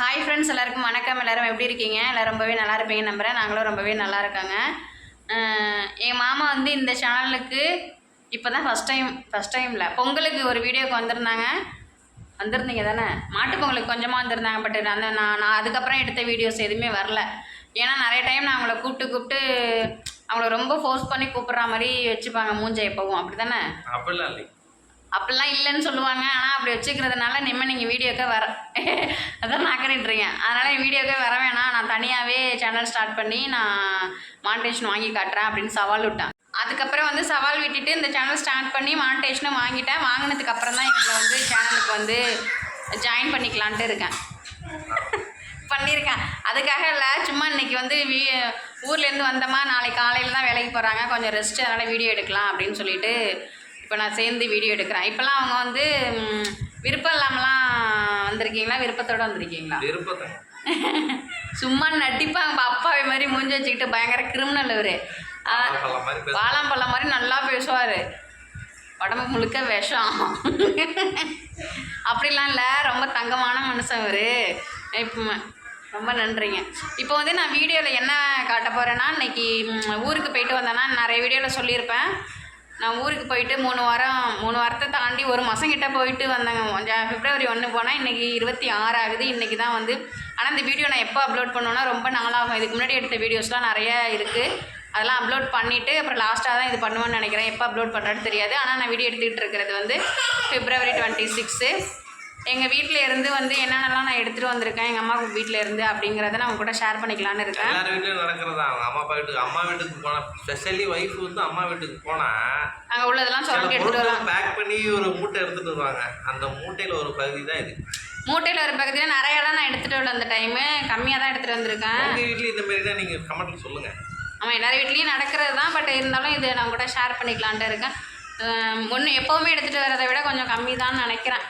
Hi friends எல்லாருக்கும் வணக்கம். எல்லாரும் எப்படி இருக்கீங்க? எல்லாரும் ரொம்பவே நல்லா இருப்பீங்கன்னு நம்புகிறேன் நாங்களும் ரொம்பவே நல்லா இருக்காங்க. என் மாமா வந்து இந்த சேனலுக்கு இப்போ தான் ஃபஸ்ட் டைம் ஃபஸ்ட் டைமில் பொங்கலுக்கு ஒரு வீடியோக்கு வந்திருந்தாங்க. வந்திருந்தீங்க தானே? மாட்டுப் பொங்கலுக்கு கொஞ்சமாக வந்திருந்தாங்க பட் அந்த நான் நான் அதுக்கப்புறம் எடுத்த வீடியோஸ் எதுவுமே வரல. ஏன்னா நிறைய டைம் நான் அவங்கள கூப்பிட்டு கூப்பிட்டு அவங்கள ரொம்ப ஃபோர்ஸ் பண்ணி கூப்பிட்ற மாதிரி வச்சுப்பாங்க மூஞ்சை எப்பவும். அப்படி தானே அப்படிலாம் இல்லை அப்படிலாம் இல்லைன்னு சொல்லுவாங்க. ஆனால் அப்படி வச்சுக்கிறதுனால நிம்ம நீங்கள் வீடியோக்கே வர அதான் நாக்கறிட்டுறீங்க அதனால் வீடியோக்கே வர வேணாம். நான் தனியாகவே சேனல் ஸ்டார்ட் பண்ணி நான் மானிட்டேஷன் வாங்கி காட்டுறேன் அப்படின்னு சவால் விட்டேன். அதுக்கப்புறம் வந்து சவால் விட்டுட்டு இந்த சேனல் ஸ்டார்ட் பண்ணி மானிட்டேஷனும் வாங்கிட்டேன். வாங்கினதுக்கு அப்புறம் தான் இவங்களை வந்து சேனலுக்கு வந்து ஜாயின் பண்ணிக்கலான்ட்டு இருக்கேன். பண்ணியிருக்கேன். அதுக்காக இல்லை சும்மா இன்னைக்கு வந்து வீ ஊர்லேருந்து வந்தோமா நாளைக்கு காலையில் தான் வேலைக்கு போகிறாங்க கொஞ்சம் ரெஸ்ட் அதனால் வீடியோ எடுக்கலாம் அப்படின்னு சொல்லிட்டு இப்போ நான் சேர்ந்து வீடியோ எடுக்கிறேன். இப்போல்லாம் அவங்க வந்து விருப்பம் இல்லாமலாம் வந்திருக்கீங்களா? விருப்பத்தோடு வந்திருக்கீங்களா? விருப்பத்தை சும்மா நடிப்பாங்க. அப்பாவை மாதிரி மூஞ்சி வச்சுக்கிட்டு பயங்கர கிரிமினல் அவரு வாழாம்பழம் மாதிரி நல்லா பேசுவார். உடம்பு முழுக்க விஷம். அப்படிலாம் இல்லை. ரொம்ப தங்கமான மனுஷன் அவர் இப்போ ரொம்ப நன்றிங்க. இப்போ வந்து நான் வீடியோவில் என்ன காட்ட போகிறேன்னா இன்னைக்கு ம், ஊருக்கு போயிட்டு வந்தேன்னா நிறைய வீடியோவில் சொல்லியிருப்பேன். நான் ஊருக்கு போயிட்டு மூணு வாரம் மூணு வாரத்தை தாண்டி ஒரு மாதம் கிட்ட போயிட்டு வந்தேங்க. கொஞ்சம் பிப்ரவரி ஒன்று போனால் இன்றைக்கி இருபத்தி ஆறு ஆகுது. இன்றைக்கி தான் வந்து ஆனால் இந்த வீடியோ நான் எப்போ அப்லோட் பண்ணுவேன்னா ரொம்ப நாளாகும். இதுக்கு முன்னாடி எடுத்த வீடியோஸ்லாம் நிறைய இருக்குது அதெல்லாம் அப்லோட் பண்ணிவிட்டு அப்புறம் லாஸ்ட்டாக தான் இது பண்ணுவேன்னு நினைக்கிறேன். எப்போ அப்லோட் பண்ணுறேன்னு தெரியாது. ஆனால் நான் வீடியோ எடுத்துக்கிட்டு இருக்கிறது வந்து பிப்ரவரி டுவெண்ட்டி சிக்ஸு எங்கள் வீட்டில் இருந்து வந்து என்னென்னலாம் நான் எடுத்துகிட்டு வந்திருக்கேன் எங்கள் அம்மா வீட்டில் இருந்து அப்படிங்கிறத நான் கூட ஷேர் பண்ணிக்கலான்னு இருக்கேன். எல்லார் வீட்லயும் நடக்கிறதா? அவங்க அம்மா அப்பா வீட்டுக்கு அம்மா வீட்டுக்கு போனா ஸ்பெஷலி ஒய்ஃப் வந்து அம்மா வீட்டுக்கு போனா அங்கே உள்ளதெல்லாம் சில சொல்லிட்டு எடுத்துகிட்டு வருவாங்க பேக் பண்ணி ஒரு மூட்டை எடுத்துட்டு வருவாங்க. அந்த மூட்டையில ஒரு பகுதி தான் இது. மூட்டையில் ஒரு பக்கத்தில் நிறையாலாம் நான் எடுத்துகிட்டு வரல அந்த டைமு கம்மியாக தான் எடுத்துகிட்டு வந்திருக்கேன். உங்க வீட்லயும் இந்த மாதிரி தான் நீங்க கமெண்ட்ல சொல்லுங்க. ஆமாம் எல்லார் வீட்லேயும் நடக்கிறது தான் பட் இருந்தாலும் இது நான் கூட ஷேர் பண்ணிக்கலான்ட்டு இருக்கேன். ஒன்று எப்போவுமே எடுத்துகிட்டு வரதை விட கொஞ்சம் கம்மி தான் நினைக்கிறேன்.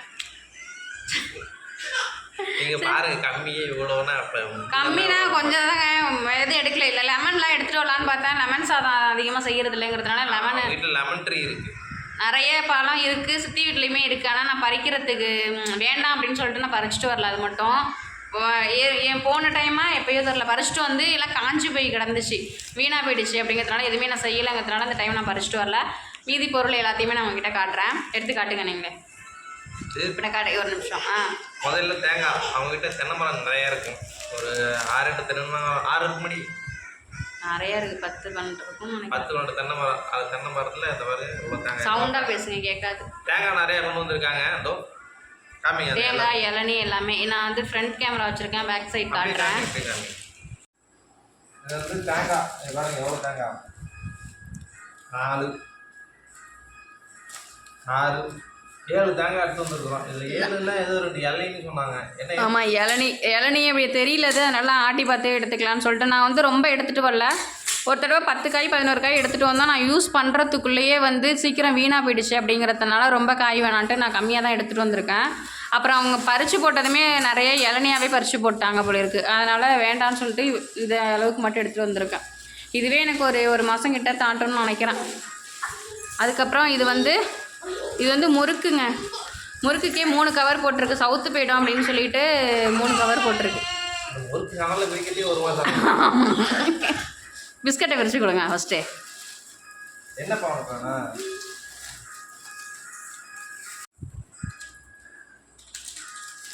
நீங்க பாருங்க கம்மியே இவ்வளோனா அப்ப கம்மினா கொஞ்சம் தாங்க எதுவும் எடுக்கல இல்லை லெமன்லாம் எடுத்துகிட்டு வரலான்னு பார்த்தா லெமன் சாதம் அதிகமாக செய்கிறது இல்லைங்கிறதுனால லெமன் வீட்டில் லெமன் ட்ரீ இருக்கு. நிறைய பழம் இருக்குது சித்தி வீட்லேயுமே இருக்குது ஆனால் நான் பறிக்கிறதுக்கு வேண்டாம் அப்படின்னு சொல்லிட்டு நான் பறிச்சுட்டு வரல அது மட்டும். என் போன டைமாக எப்பயோ தெரில பறிச்சுட்டு வந்து எல்லாம் காஞ்சி போய் கிடந்துச்சு வீணாக போயிடுச்சு அப்படிங்கிறதுனால எதுவுமே நான் செய்யலைங்கிறதுனால அந்த டைம் நான் பறிச்சுட்டு வரல. மீதி பொருள் எல்லாத்தையுமே நான் உங்ககிட்ட காட்டுறேன். எடுத்து காட்டுங்க நீங்களே. சரி, இப்போ காட்டு ஒரு நிமிஷம். ஆ. முதல்ல தேங்காய் அவங்க கிட்ட தென்னை மரம் நிறைய இருக்கும். ஒரு ஆறு எட்டு தென்னை ஆறு எட்டு மணி நிறைய இருக்குது பத்து பன்னெண்டு நினைக்கிறேன். பத்து ரெண்டு தென்னை மரம் அது தென்னை மரத்துல இந்த மாதிரி இவ்வளோ தேங்காய் சவுண்டாக பேசுங்க கேட்காது. தேங்காய் நிறைய கொண்டு வந்திருக்காங்க. இதோ காமிங்க. தேங்காய் இளநீ எல்லாமே. நான் வந்து ஃப்ரண்ட் கேமரா வச்சுருக்கேன் பேக் சைட் காட்டுறேன். இது வந்து தேங்காய். பாருங்க எவ்வளோ தேங்காய்? நாலு. ஆறு ஏழு தேங்காய் எடுத்து வந்துருக்குறோம். இதில் ஏழுல ஏதோ ரெண்டு இலைன்னு சொன்னாங்க. என்ன ஆமாம் இளநீ இளநீ அப்படி தெரியலது நல்லா ஆட்டி பார்த்து எடுத்துக்கலாம்னு சொல்லிட்டு நான் வந்து ரொம்ப எடுத்துகிட்டு வரல. ஒரு தடவை பத்து காய் பதினோரு காய் எடுத்துகிட்டு வந்தால் நான் யூஸ் பண்ணுறதுக்குள்ளேயே வந்து சீக்கிரம் வீணாக போயிடுச்சு அப்படிங்கிறதுனால ரொம்ப காய் வேணான்ட்டு நான் கம்மியாக தான் எடுத்துகிட்டு வந்திருக்கேன். அப்புறம் அவங்க பறித்து போட்டதுமே நிறைய இளநியாவே பறித்து போட்டாங்க போல இருக்குது அதனால் வேண்டாம்னு சொல்லிட்டு இந்த அளவுக்கு மட்டும் எடுத்துகிட்டு வந்திருக்கேன். இதுவே எனக்கு ஒரு ஒரு மாதம் கிட்ட தாண்டணும்னு நினைக்கிறேன். அதுக்கப்புறம் இது வந்து இது வந்து முறுக்குங்க. முறுக்குக்கே மூணு கவர் போட்டிருக்கு. சவுத்து போயிடும் அப்படின்னு சொல்லிட்டு மூணு கவர் போட்டிருக்கு. பிஸ்கட்டை விரிச்சு கொடுங்க ஃபஸ்ட்டு என்ன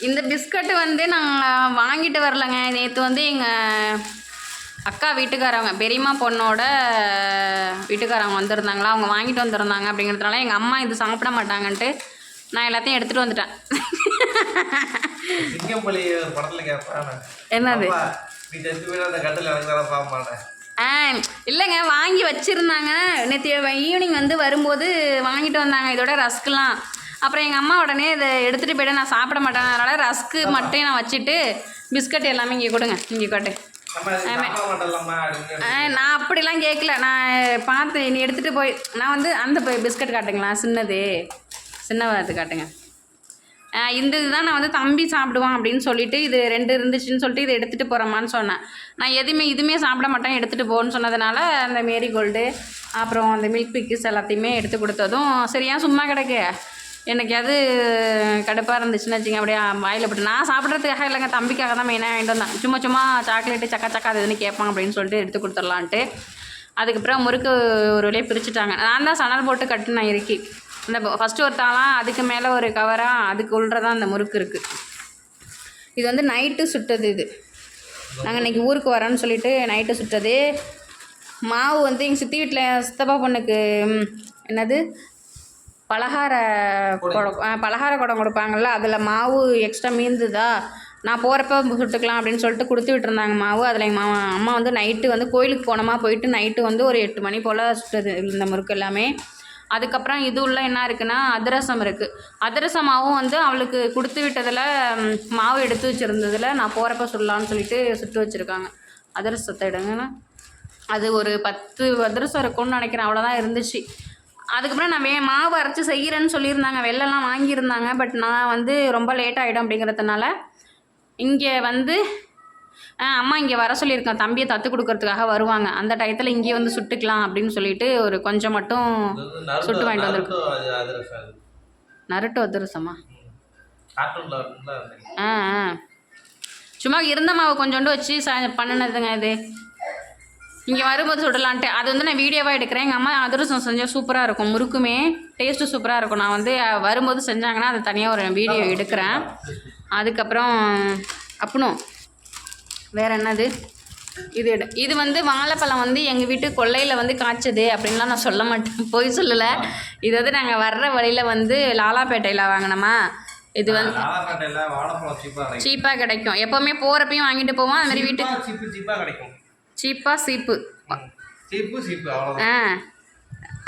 இந்த பிஸ்கட்டு வந்து நாங்கள் வாங்கிட்டு வரலங்க. நேற்று வந்து எங்கள் அக்கா வீட்டுக்காரவங்க பெரியம்மா பொண்ணோட வீட்டுக்காரவங்க வந்திருந்தாங்களா? அவங்க வாங்கிட்டு வந்திருந்தாங்க அப்படிங்கிறதுனால எங்கள் அம்மா இது சாப்பிட மாட்டாங்கன்ட்டு நான் எல்லாத்தையும் எடுத்துகிட்டு வந்துட்டேன். என்னது? ஆ இல்லைங்க வாங்கி வச்சுருந்தாங்க. நேற்று ஈவினிங் வந்து வரும்போது வாங்கிட்டு வந்தாங்க இதோட ரஸ்க்குலாம் அப்புறம் எங்கள் அம்மா உடனே இதை எடுத்துகிட்டு போய்ட்டு நான் சாப்பிட மாட்டேன். அதனால் ரஸ்க்கு மட்டும் நான் வச்சுட்டு பிஸ்கட் எல்லாமே இங்கே கொடுங்க இங்கே கொட்டு. நான் அப்படிலாம் கேட்கல நான் பார்த்து நீ எடுத்துகிட்டு போய் நான் வந்து அந்த பிஸ்கட் காட்டுங்களா? சின்னது. சின்ன இது காட்டுங்க. இந்த இதுதான் நான் வந்து தம்பி சாப்பிடுவான் அப்படின்னு சொல்லிட்டு இது ரெண்டு இருந்துச்சுன்னு சொல்லிட்டு இதை எடுத்துகிட்டு போகிறோமான்னு சொன்னேன். நான் எதுவுமே இதுவுமே சாப்பிட மாட்டேன் எடுத்துகிட்டு போன்னு சொன்னதுனால அந்த மேரி கோல்டு அப்புறம் அந்த மில்க் பிக்கிஸ் எல்லாத்தையுமே எடுத்து கொடுத்ததும் சரியா சும்மா கிடக்கு? எனக்கு கடுப்பாக இருந்துச்சுன்னு வச்சுங்க அப்படியே வாயில் போட்டு நான் சாப்பிட்றதுக்காக இல்லைங்க தம்பிக்காக தான் மெயினாக வாங்கிட்டு வந்தேன். சும்மா சும்மா சாக்லேட்டு சக்கா சக்கா அது எதுன்னு கேட்பாங்க அப்படின்னு சொல்லிட்டு எடுத்து கொடுத்துடலான்ட்டு. அதுக்கப்புறம் முறுக்கு ஒரு வழியாக பிரிச்சுட்டாங்க. நான் தான் சணல் போட்டு கட்டினேன் இறுக்கி. இந்த ஃபஸ்ட்டு ஒருத்தாலாம் அதுக்கு மேலே ஒரு கவராக அதுக்கு உள்ளதான் அந்த முறுக்கு இருக்குது இது வந்து நைட்டு சுட்டது இது. நாங்கள் இன்றைக்கி ஊருக்கு வரோன்னு சொல்லிட்டு நைட்டு சுட்டது. மாவு வந்து எங்கள் சித்தி வீட்டில் சித்தப்பா பொண்ணுக்கு என்னது? பலகார குடம் பலகார குடம் கொடுப்பாங்கள்ல அதில் மாவு எக்ஸ்ட்ரா மீந்துதா? நான் போகிறப்ப சுட்டுக்கலாம் அப்படின்னு சொல்லிட்டு கொடுத்து விட்டுருந்தாங்க மாவு. அதில் எங்கள் மாமா அம்மா வந்து நைட்டு வந்து கோயிலுக்கு போனோமா போயிட்டு நைட்டு வந்து ஒரு எட்டு மணி போல் சுட்டது இந்த முறுக்கு எல்லாமே. அதுக்கப்புறம் இது உள்ள என்ன இருக்குன்னா அதிரசம் இருக்குது அதிரச மாவும் வந்து அவளுக்கு கொடுத்து விட்டதில் மாவு எடுத்து வச்சுருந்ததில் நான் போகிறப்ப சுடலான்னு சொல்லிட்டு சுட்டு வச்சுருக்காங்க. அதிரசத்தை எடுங்கண்ணா அது ஒரு பத்து அதிரசம் இருக்கும்னு நினைக்கிறேன். அவ்வளோதான் இருந்துச்சு. அதுக்கப்புறம் நான் வே மாவு அரைச்சி செய்கிறேன்னு சொல்லியிருந்தாங்க. வெள்ளெல்லாம் வாங்கியிருந்தாங்க. பட் நான் வந்து ரொம்ப லேட் ஆகிடும் அப்படிங்கிறதுனால இங்கே வந்து ஆ, அம்மா இங்கே வர சொல்லியிருக்கேன் தம்பியை தத்து கொடுக்கறதுக்காக வருவாங்க. அந்த டயத்தில் இங்கேயே வந்து சுட்டுக்கலாம் அப்படின்னு சொல்லிட்டு ஒரு கொஞ்சம் மட்டும் சுட்டு வாங்கிட்டு வந்திருக்கோம். நருட்டோ அது அதிரசம் ஆ ஆ. சும்மா இருந்த மாவு கொஞ்சோண்டு வச்சு ச பண்ணினதுங்க இது. இங்கே வரும்போது சுடலான்ட்டு. அது வந்து நான் வீடியோவாக எடுக்கிறேன். எங்கள் அம்மா அதிரசம் செஞ்சால் சூப்பராக இருக்கும். முறுக்குமே டேஸ்ட்டு சூப்பராக இருக்கும். நான் வந்து வரும்போது செஞ்சாங்கன்னா அது தனியாக ஒரு வீடியோ எடுக்கிறேன். அதுக்கப்புறம் அப்பனும் வேறு என்னது? இது இது வந்து வாழைப்பழம் வந்து எங்கள் வீட்டு கொல்லையில் வந்து காய்ச்சது அப்படின்லாம் நான் சொல்ல மாட்டேன். போய் சொல்லலை. இது வந்து நாங்கள் வர்ற வழியில் வந்து லாலாப்பேட்டையில் வாங்கினோமா. இது வந்து சீப்பாக கிடைக்கும். எப்போவுமே போகிறப்பையும் வாங்கிட்டு போவோம். அது மாதிரி வீட்டு சீப்பா, சீப்பு சீப்பா கிடைக்கும். சீப்பாக சீப்பு. சீப்பு சீப்பு ஆ.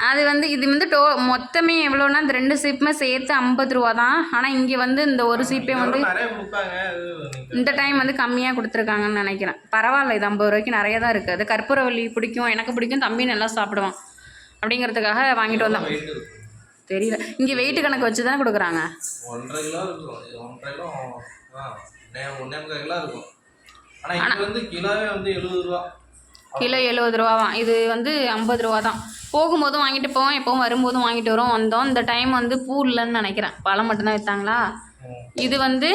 அது வந்து இது வந்து டோ மொத்தமே எவ்வளோன்னா இந்த ரெண்டு சீப்புமே சேர்த்து ஐம்பது ரூபா தான். ஆனால் இங்கே வந்து இந்த ஒரு சீப்பே வந்து இந்த டைம் வந்து கம்மியாக கொடுத்துருக்காங்கன்னு நினைக்கிறேன். பரவாயில்ல இது ஐம்பது ரூபாய்க்கு நிறைய தான் இருக்குது அது கற்பூரவல்லி பிடிக்கும் எனக்கு பிடிக்கும் தம்பி நல்லா சாப்பிடுவான். அப்படிங்கிறதுக்காக வாங்கிட்டு வந்தோம். தெரியல. இங்கே வெயிட் கணக்கு வச்சு தானே கொடுக்குறாங்க. ஒன்றரை கிலோ இருக்கும். ஒன்றரை முக்கால் கிலோ இருக்கும். ஆனா இங்க வந்து கிலோவே வந்து எழுபது ரூபா. கிலோ எழுபது ரூபாவாம் இது வந்து ஐம்பது ரூபா தான் போகும்போதும் வாங்கிட்டு போவோம் எப்போவும் வரும்போதும் வாங்கிட்டு வரோம் வந்தோம். இந்த டைம் வந்து பூ இல்லைன்னு நினைக்கிறேன். பழம் மட்டும்தான் விற்றாங்களா. இது வந்து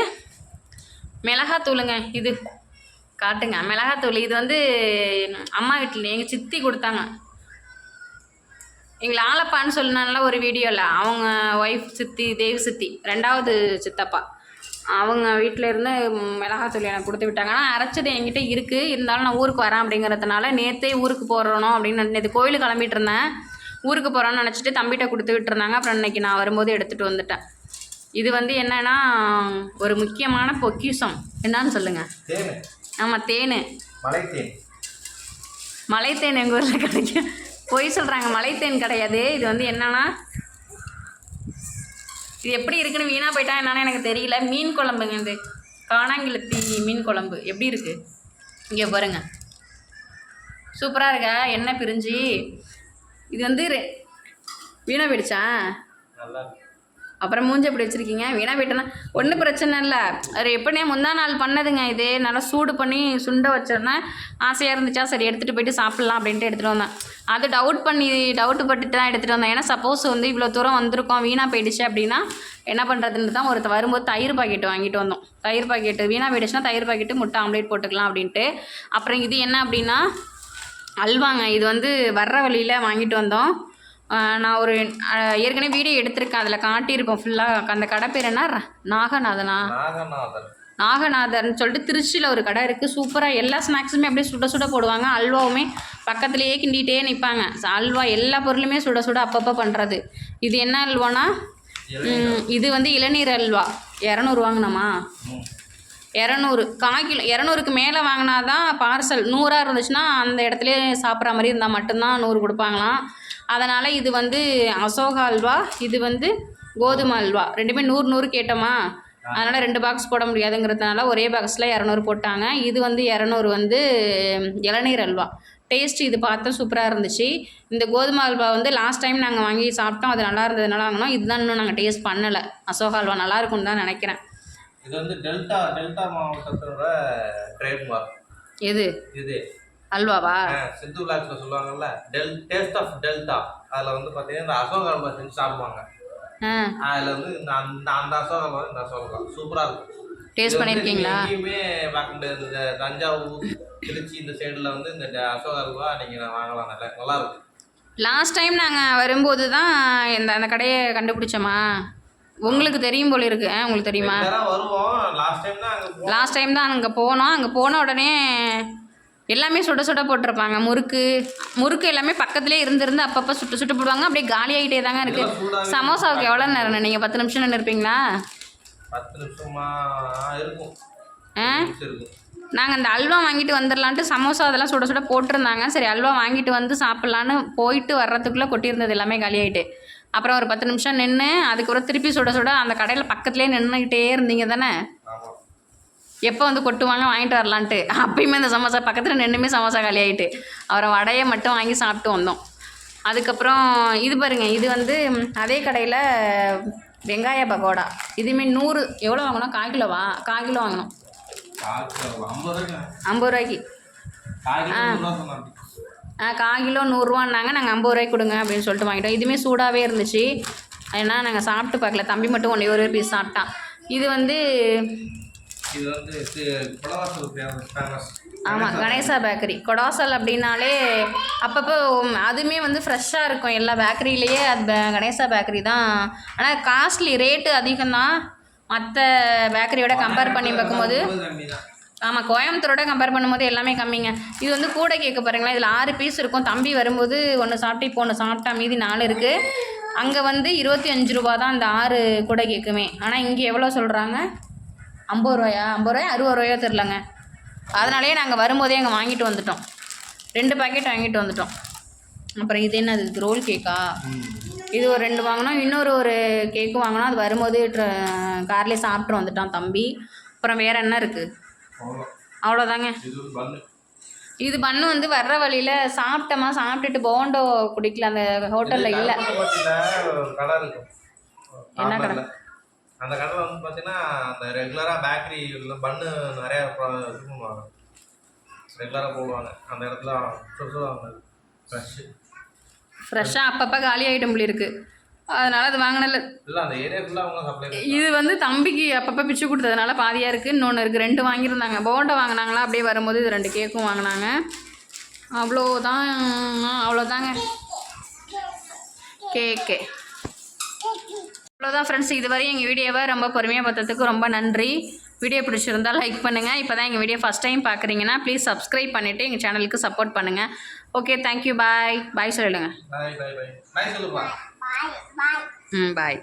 மிளகாத்தூளுங்க இது. காட்டுங்க. மிளகாத்தூள். இது வந்து அம்மா வீட்டில் எங்கள் சித்தி கொடுத்தாங்க. எங்களை ஆலப்பான்னு சொன்னால ஒரு வீடியோவில் அவங்க ஒய்ஃப் சித்தி தேவி சித்தி ரெண்டாவது சித்தப்பா. அவங்க வீட்டில் இருந்து மிளகாத்தூள் எனக்கு கொடுத்து விட்டாங்க. ஆனால் அரைச்சது என்கிட்ட இருக்குது இருந்தாலும் நான் ஊருக்கு வரேன் அப்படிங்கிறதுனால நேற்றே ஊருக்கு போகிறணும் அப்படின்னு நேற்று கோயிலுக்கு கிளம்பிட்டு இருந்தேன். ஊருக்கு போகிறோன்னு நினச்சிட்டு தம்பிகிட்ட கொடுத்து விட்டுருந்தாங்க. அப்புறம் இன்னைக்கு நான் வரும்போது எடுத்துகிட்டு வந்துட்டேன். இது வந்து என்னன்னா ஒரு முக்கியமான பொக்கிஷம். என்னன்னு சொல்லுங்கள் ஆமாம் தேன். மலைத்தேன். எங்கள் ஊரில் கிடைக்கும். பொய் சொல்கிறாங்க மலைத்தேன் கிடையாது. இது வந்து என்னன்னா இது எப்படி இருக்குன்னு வீணாக போயிட்டா என்னன்னு எனக்கு தெரியல. மீன் குழம்புங்க இது. காணாங்கிழத்தி மீன் குழம்பு. எப்படி இருக்குது இங்கே பாருங்க. சூப்பராக இருக்கா? எண்ணெய் பிரிஞ்சு. இது வந்து ரெ- வீணாக போயிடுச்சா? நல்லா அப்புறம் மூஞ்சி எப்படி வச்சுருக்கீங்க? வீணாக போயிட்டேன்னா ஒன்றும் பிரச்சனை இல்லை. அது எப்படினே முந்தா நாள் பண்ணதுங்க இது. நல்லா சூடு பண்ணி சுண்ட வச்சோன்னா ஆசையாக இருந்துச்சா? சரி எடுத்துகிட்டு போயிட்டு சாப்பிட்லாம் அப்படின்ட்டு எடுத்துகிட்டு வந்தேன். அது டவுட் பண்ணி டவுட் பட்டுட்டு தான் எடுத்துகிட்டு வந்தேன். ஏன்னா சப்போஸ் வந்து இவ்வளோ தூரம் வந்திருக்கோம் வீணாக போயிடுச்சு அப்படின்னா என்ன பண்ணுறதுன்னு தான் ஒருத்த வரும்போது தயிர் பாக்கெட் வாங்கிட்டு வந்தோம். தயிர் பாக்கெட்டு வீணாக போயிடுச்சுன்னா தயிர் பாக்கெட்டு முட்டை ஆம்லேட் போட்டுக்கலாம் அப்படின்ட்டு. அப்புறம் இது என்ன அப்படின்னா அல்வாங்க. இது வந்து வர்ற வழியில் வாங்கிட்டு வந்தோம். நான் ஒரு ஏற்கனவே வீடியோ எடுத்திருக்கேன் அதில் காட்டியிருப்போம் ஃபுல்லாக அந்த கடை பேர் என்ன? நாகநாதனா? நாகநாதர் நாகநாதர்னு சொல்லிட்டு திருச்சியில் ஒரு கடை இருக்குது சூப்பராக எல்லா ஸ்நாக்ஸுமே அப்படியே சுட சுட போடுவாங்க. அல்வாவுமே பக்கத்துலேயே கிண்டிகிட்டே நிற்பாங்க அல்வா எல்லா பொருளுமே சுட சுட அப்பப்போ பண்ணுறது இது என்ன அல்வானா? இது வந்து இளநீர் அல்வா. இரநூறு வாங்கினோமா. இரநூறு. கால் கிலோ இரநூறுக்கு மேலே வாங்கினா தான் பார்சல் நூறாக இருந்துச்சுன்னா அந்த இடத்துல சாப்பிட்ற மாதிரி இருந்தால் மட்டும்தான் நூறு கொடுப்பாங்களாம். அதனால் இது வந்து அசோகா அல்வா இது வந்து கோதுமை அல்வா. ரெண்டுமே நூறு நூறு கேட்டோமா? அதனால் ரெண்டு பாக்ஸ் போட முடியாதுங்கிறதுனால ஒரே பாக்ஸில் இரநூறு போட்டாங்க. இது வந்து இரநூறு வந்து இளநீர் அல்வா. டேஸ்ட் இது பார்த்தா சூப்பராக இருந்துச்சு. இந்த கோதுமை அல்வா வந்து லாஸ்ட் டைம் நாங்கள் வாங்கி சாப்பிட்டோம். அது நல்லா இருந்ததுனால வாங்கினோம். இதுதான் இன்னும் நாங்கள் டேஸ்ட் பண்ணலை. அசோகா அல்வா நல்லா இருக்கும்னு தான் நினைக்கிறேன். இது வந்து டெல்டா டெல்டா மாவட்டத்தோட ட்ரேட்மார்க் எது? இது. அல்வாவா? சிந்து விளாக்ஸில் சொல்லுவாங்கல்ல டெல் டேஸ்ட் ஆஃப் டெல்டா அதில் வந்து பார்த்தீங்கன்னா இந்த அசோகா அல்வா செஞ்சு சாப்பிடுவாங்க. அதில் வந்து அந்த அந்த அசோகா இந்த அசோகா சூப்பராக இருக்கும். டேஸ்ட் பண்ணியிருக்கீங்களா எங்கேயுமே பார்க்க முடியாது. இந்த தஞ்சாவூர் திருச்சி இந்த சைடில் வந்து இந்த அசோகா ரூபா நீங்கள் வாங்கலாம். நல்லா நல்லா இருக்கும். லாஸ்ட் டைம் நாங்கள் வரும்போது தான் இந்த அந்த கடையை கண்டுபிடிச்சோமா? உங்களுக்கு தெரியும் போல இருக்கு. உங்களுக்கு தெரியுமா? வருவோம். லாஸ்ட் டைம் தான் அங்கே லாஸ்ட் டைம் தான் அங்கே போனோம். அங்கே போன உடனே எல்லாமே சுட சுட போட்டிருப்பாங்க. முறுக்கு முறுக்கு எல்லாமே பக்கத்துலேயே இருந்திருந்து அப்பப்போ சுட்டு சுட்டு போடுவாங்க. அப்படியே காலி ஆகிட்டே தாங்க இருக்குது சமோசாவுக்கு எவ்வளோ நேரம் நீங்கள் பத்து நிமிஷம் நின்று இருப்பீங்களா? ஆ? நாங்கள் அந்த அல்வா வாங்கிட்டு வந்துடலான்ட்டு சமோசா அதெல்லாம் சுட சுட போட்டிருந்தாங்க. சரி அல்வா வாங்கிட்டு வந்து சாப்பிட்லான்னு போயிட்டு வர்றதுக்குள்ளே கொட்டியிருந்தது எல்லாமே காலியாயிட்டு அப்புறம் ஒரு பத்து நிமிஷம் நின்று அதுக்கப்புறம் திருப்பி சுட சுட அந்த கடையில் பக்கத்துலேயே நின்றுக்கிட்டே இருந்தீங்க தானே? எப்போ வந்து கொட்டுவாங்க வாங்கிட்டு வரலான்ட்டு. அப்பயுமே இந்த சமோசா பக்கத்தில் நின்றுமே சமோசா காலி ஆகிட்டு அப்புறம் வடையை மட்டும் வாங்கி சாப்பிட்டு வந்தோம். அதுக்கப்புறம் இது பாருங்க இது வந்து அதே கடையில் வெங்காய பகோடா. இதுவுமே நூறு எவ்வளோ வாங்கினோம்? கால் கிலோவா? கால் கிலோ வாங்கினோம். ஐம்பது ரூபாய்க்கு சொன்னாங்க. ஆ கால் கிலோ நூறுரூவான்னாங்க நாங்கள் ஐம்பது ரூபாய்க்கு கொடுங்க அப்படின்னு சொல்லிட்டு வாங்கிட்டோம். இதுவுமே சூடாகவே இருந்துச்சு. ஏன்னா நாங்கள் சாப்பிட்டு பார்க்கல. தம்பி மட்டும் ஒன்றே ஒரு பீஸ் சாப்பிட்டான். இது வந்து இது வந்து குலவாசல் ஃபேமஸ் ஆமாம் கணேசா பேக்கரி கொடாசல் அப்படின்னாலே அப்பப்போ அதுவுமே வந்து ஃப்ரெஷ்ஷாக இருக்கும். எல்லா பேக்கரியிலேயே அது பே- கணேசா பேக்கரி தான். ஆனால் காஸ்ட்லி ரேட்டு அதிகம்தான் மற்ற பேக்கரியோட கம்பேர் பண்ணி பார்க்கும்போது ஆமாம் கோயம்புத்தூரோட கம்பேர் பண்ணும்போது எல்லாமே கம்மிங்க. இது வந்து கூட கேட்க பாருங்களேன். இதில் ஆறு பீஸ் இருக்கும். தம்பி வரும்போது ஒன்று சாப்பிட்டு இப்போ ஒன்று சாப்பிட்டா மீதி நாலு இருக்குது அங்கே வந்து இருபத்தி அஞ்சு ரூபா தான் அந்த ஆறு கூட கேட்குமே. ஆனால் இங்கே எவ்வளோ சொல்கிறாங்க ஐம்பது ரூபாயா? ஐம்பது ரூபாயா? அறுபது ரூபாயோ தெரிலங்க அதனாலேயே நாங்கள் வரும்போதே அங்கே வாங்கிட்டு வந்துட்டோம். ரெண்டு பாக்கெட் வாங்கிட்டு வந்துட்டோம். அப்புறம் இது என்னது? இது ரோல் கேக்கா இது ஒரு ரெண்டு வாங்கினோம். இன்னொரு ஒரு கேக்கும் வாங்கினோம். அது வரும்போது கார்லேயே சாப்பிட்டு வந்துட்டான் தம்பி. அப்புறம் வேறு என்ன இருக்குது அவ்வளோ அவ்வளோதாங்க இது பண்ணு வந்து வர்ற வழியில் சாப்பிட்டோமா? சாப்பிட்டுட்டு போண்டோ குடிக்கல. அந்த ஹோட்டலில் இல்லை. என்ன கடை? அந்த கடையில் வந்து பார்த்தீங்கன்னா அந்த ரெகுலராக பேக்கரி பண்ணு நிறையா இது பண்ணுவாங்க. ரெகுலராக போடுவாங்க. அந்த இடத்துல சுடுவாங்க ஃப்ரெஷ்ஷு ஃப்ரெஷ்ஷாக அப்பப்போ காலி ஐட்டம் இருக்கு. அதனால் அது வாங்கினல இல்லை அந்த ஏரியா ஃபுல்லாக அவங்க சப்ளை இது வந்து தம்பிக்கு அப்பப்போ பிச்சு கொடுத்ததுனால பாதியாக இருக்குது இன்னொன்று இருக்குது ரெண்டு வாங்கியிருந்தாங்க. போண்டா வாங்கினாங்களா? அப்படியே வரும்போது இது ரெண்டு கேக்கும் வாங்கினாங்க. அவ்வளோதான் அவ்வளோதாங்க கேக்கு அவ்வளோதான் ஃப்ரெண்ட்ஸ் இதுவரை எங்கள் வீடியோவை ரொம்ப பொறுமையாக பார்த்ததுக்கு ரொம்ப நன்றி. வீடியோ பிடிச்சிருந்தா லைக் பண்ணுங்கள் இப்போ தான் எங்கள் வீடியோ ஃபஸ்ட் டைம் பார்க்குறீங்கன்னா ப்ளீஸ் சப்ஸ்கிரைப் பண்ணிவிட்டு எங்கள் சேனலுக்கு சப்போர்ட் பண்ணுங்கள் ஓகே தேங்க்யூ பாய் பாய் சொல்லிடுங்க. ம் பாய்